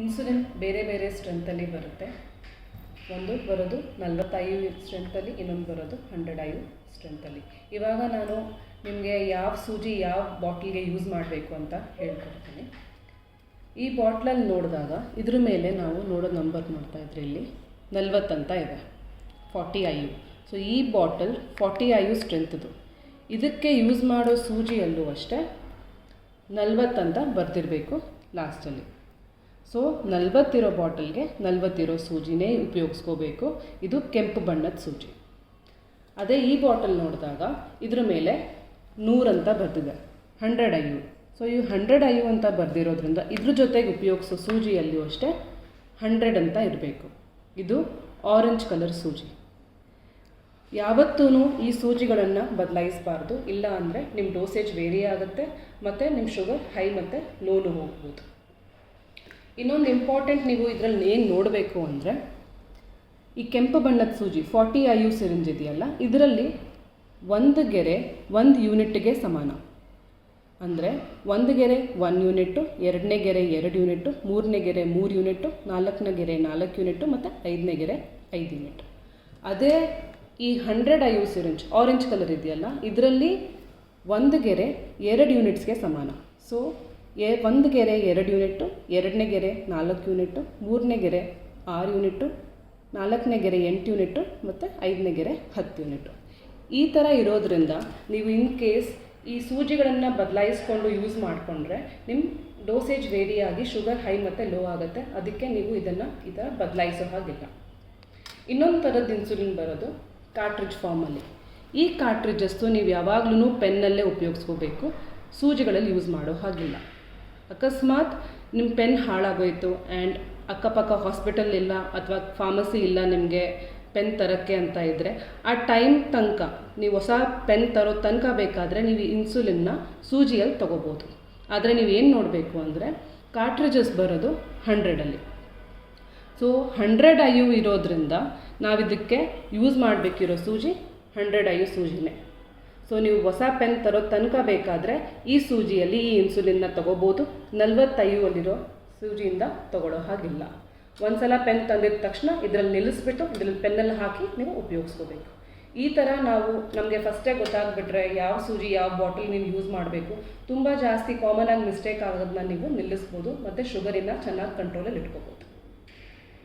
Insulin ಬೇರೆ ಬೇರೆ ಸ್ಟ್ರೆಂತಲ್ಲಿ ಬರುತ್ತೆ. ಒಂದು ಬರೋದು ನಲ್ವತ್ತೈದು ಸ್ಟ್ರೆಂತಲ್ಲಿ ಇನ್ನೊಂದು ಬರೋದು ಹಂಡ್ರೆಡ್ ಐದು ಸ್ಟ್ರೆಂತಲ್ಲಿ ಇವಾಗ ನಾನು ನಿಮಗೆ ಯಾವ ಸೂಜಿ ಯಾವ ಬಾಟ್ಲಿಗೆ ಯೂಸ್ ಮಾಡಬೇಕು ಅಂತ ಹೇಳ್ಕೊಡ್ತೀನಿ. ಈ ಬಾಟ್ಲಲ್ಲಿ ನೋಡಿದಾಗ ಇದ್ರ ಮೇಲೆ ನಾವು ನೋಡೋ ನಂಬರ್ ನೋಡ್ತಾ ಇದ್ರೆ ಇಲ್ಲಿ ನಲ್ವತ್ತಂತ ಇದೆ. ಫಾರ್ಟಿ ಐ ಯು ಸೊ ಈ ಬಾಟಲ್ ಫಾರ್ಟಿ ಯು ಸ್ಟ್ರೆಂತ್ದು ಇದಕ್ಕೆ ಯೂಸ್ ಮಾಡೋ ಸೂಜಿಯಲ್ಲೂ ಅಷ್ಟೇ ನಲ್ವತ್ತಂತ ಬರ್ತಿರಬೇಕು ಲಾಸ್ಟಲ್ಲಿ ಸೊ ನಲ್ವತ್ತಿರೋ ಬಾಟಲ್ಗೆ ನಲ್ವತ್ತಿರೋ ಸೂಜಿನೇ ಉಪಯೋಗಿಸ್ಕೋಬೇಕು. ಇದು ಕೆಂಪು ಬಣ್ಣದ ಸೂಜಿ. ಅದೇ ಈ ಬಾಟಲ್ ನೋಡಿದಾಗ ಇದ್ರ ಮೇಲೆ ನೂರಂತ ಬರ್ತಿದೆ ಹಂಡ್ರೆಡ್ ಐ ಯು. ಸೊ ಇವು ಹಂಡ್ರೆಡ್ ಐ ಯು ಅಂತ ಬರ್ದಿರೋದ್ರಿಂದ ಇದ್ರ ಜೊತೆಗೆ ಉಪಯೋಗಿಸೋ ಸೂಜಿಯಲ್ಲಿಯೂ ಅಷ್ಟೇ ಹಂಡ್ರೆಡ್ ಅಂತ ಇರಬೇಕು. ಇದು ಆರೆಂಜ್ ಕಲರ್ ಸೂಜಿ. ಯಾವತ್ತೂ ಈ ಸೂಜಿಗಳನ್ನು ಬದಲಾಯಿಸಬಾರ್ದು. ಇಲ್ಲ ಅಂದರೆ ನಿಮ್ಮ ಡೋಸೇಜ್ ವೇರಿ ಆಗುತ್ತೆ ಮತ್ತು ನಿಮ್ಮ ಶುಗರ್ ಹೈ ಮತ್ತು ಲೋನು ಹೋಗ್ಬೋದು. ಇನ್ನೊಂದು ಇಂಪಾರ್ಟೆಂಟ್ ನೀವು ಇದರಲ್ಲಿ ಏನು ನೋಡಬೇಕು ಅಂದರೆ, ಈ ಕೆಂಪು ಬಣ್ಣದ ಸೂಜಿ ಫಾರ್ಟಿ ಐ ಯು ಸಿರಿಂಜ್ ಇದೆಯಲ್ಲ ಇದರಲ್ಲಿ ಒಂದು ಗೆರೆ, ಒಂದು ಯೂನಿಟ್ಗೆ ಸಮಾನ. ಅಂದರೆ ಒಂದು ಗೆರೆ ಒನ್ ಯೂನಿಟ್ಟು ಎರಡನೇ ಗೆರೆ, ಎರಡು ಯೂನಿಟ್ಟು ಮೂರನೇ ಗೆರೆ, ಮೂರು ಯೂನಿಟ್ಟು ನಾಲ್ಕನೇ ಗೆರೆ, ನಾಲ್ಕು ಯೂನಿಟ್ಟು ಮತ್ತು ಐದನೇ ಗೆರೆ, ಐದು ಯೂನಿಟ್ ಅದೇ ಈ hundred I U syringe orange colour ಇದೆಯಲ್ಲ, ಇದರಲ್ಲಿ ಒಂದು ಗೆರೆ, ಎರಡು ಯೂನಿಟ್ಸ್ಗೆ ಸಮಾನ. ಸೊ ಎ ಒಂದು ಗೆರೆ, ಎರಡು ಯೂನಿಟ್ಟು, ಎರಡನೇ ಗೆರೆ, ನಾಲ್ಕು ಯೂನಿಟ್ಟು, ಮೂರನೇ ಗೆರೆ, ಆರು ಯೂನಿಟ್ಟು, ನಾಲ್ಕನೇ ಗೆರೆ, ಎಂಟು ಯೂನಿಟ್ಟು, ಮತ್ತು ಐದನೇ ಗೆರೆ, ಹತ್ತು ಯೂನಿಟ್ಟು. ಈ ಥರ ಇರೋದ್ರಿಂದ ನೀವು ಇನ್ ಕೇಸ್ ಈ ಸೂಜಿಗಳನ್ನು ಬದಲಾಯಿಸ್ಕೊಂಡು ಯೂಸ್ ಮಾಡಿಕೊಂಡ್ರೆ ನಿಮ್ಮ ಡೋಸೇಜ್ ವೇರಿಯಾಗಿ ಶುಗರ್ ಹೈ ಮತ್ತು ಲೋ ಆಗುತ್ತೆ. ಅದಕ್ಕೆ ನೀವು ಇದನ್ನು ಈ ಥರ ಬದಲಾಯಿಸೋ ಹಾಗಿಲ್ಲ. ಇನ್ನೊಂದು ಥರದ ಇನ್ಸುಲಿನ್ ಬರೋದು ಕಾರ್ಟ್ರಿಜ್ ಫಾರ್ಮಲ್ಲಿ ಈ ಕಾರ್ಟ್ರಿಜಸ್ಸು ನೀವು ಯಾವಾಗಲೂ ಪೆನ್ನಲ್ಲೇ ಉಪಯೋಗಿಸ್ಕೋಬೇಕು. ಸೂಜಿಗಳಲ್ಲಿ ಯೂಸ್ ಮಾಡೋ ಹಾಗಿಲ್ಲ. ಅಕಸ್ಮಾತ್ ನಿಮ್ಮ ಪೆನ್ ಹಾಳಾಗೋಯಿತು ಆ್ಯಂಡ್ ಅಕ್ಕಪಕ್ಕ ಹಾಸ್ಪಿಟಲ್ ಇಲ್ಲ ಅಥವಾ ಫಾರ್ಮಸಿ ಇಲ್ಲ ನಿಮಗೆ ಪೆನ್ ತರೋಕ್ಕೆ ಅಂತ ಇದ್ದರೆ ಆ ಟೈಮ್ ತನಕ ನೀವು ಹೊಸ ಪೆನ್ ತರೋ ತನಕ ಬೇಕಾದರೆ ನೀವು ಇನ್ಸುಲಿನ್ನ ಸೂಜಿಯಲ್ಲಿ ತೊಗೋಬೋದು. ಆದರೆ ನೀವು ಏನು ನೋಡಬೇಕು ಅಂದರೆ ಕಾರ್ಟ್ರಿಜಸ್ ಬರೋದು ಹಂಡ್ರೆಡಲ್ಲಿ ಸೊ ಹಂಡ್ರೆಡ್ ಐ ಯು ಇರೋದ್ರಿಂದ ನಾವಿದಕ್ಕೆ ಯೂಸ್ ಮಾಡಬೇಕಿರೋ ಸೂಜಿ ಹಂಡ್ರೆಡ್ ಐ ಯು ಸೂಜಿನೇ. ಸೊ ನೀವು ಹೊಸ ಪೆನ್ ತರೋ ತನಕ ಬೇಕಾದರೆ ಈ ಸೂಜಿಯಲ್ಲಿ ಈ ಇನ್ಸುಲಿನ್ನ ತೊಗೋಬೋದು. ನಲ್ವತ್ತೈದು ಅಲ್ಲಿರೋ ಸೂಜಿಯಿಂದ ತಗೊಳ್ಳೋ ಹಾಗಿಲ್ಲ. ಒಂದು ಸಲ ಪೆನ್ ತಂದಿದ ತಕ್ಷಣ ಇದರಲ್ಲಿ ನಿಲ್ಲಿಸ್ಬಿಟ್ಟು ಇದರಲ್ಲಿ ಪೆನ್ನಲ್ಲಿ ಹಾಕಿ ನೀವು ಉಪಯೋಗಿಸ್ಕೋಬೇಕು. ಈ ಥರ ನಾವು ನಮಗೆ ಫಸ್ಟೇ ಗೊತ್ತಾಗ್ಬಿಟ್ರೆ ಯಾವ ಸೂಜಿ, ಯಾವ ಬಾಟಲ್ ನೀವು ಯೂಸ್ ಮಾಡಬೇಕು. ತುಂಬ ಜಾಸ್ತಿ ಕಾಮನ್ ಆಗಿ ಮಿಸ್ಟೇಕ್ ಆಗೋದನ್ನ ನೀವು ನಿಲ್ಲಿಸ್ಬೋದು. ಮತ್ತು ಶುಗರಿನ ಚೆನ್ನಾಗಿ ಕಂಟ್ರೋಲಲ್ಲಿ ಇಟ್ಕೋಬೋದು.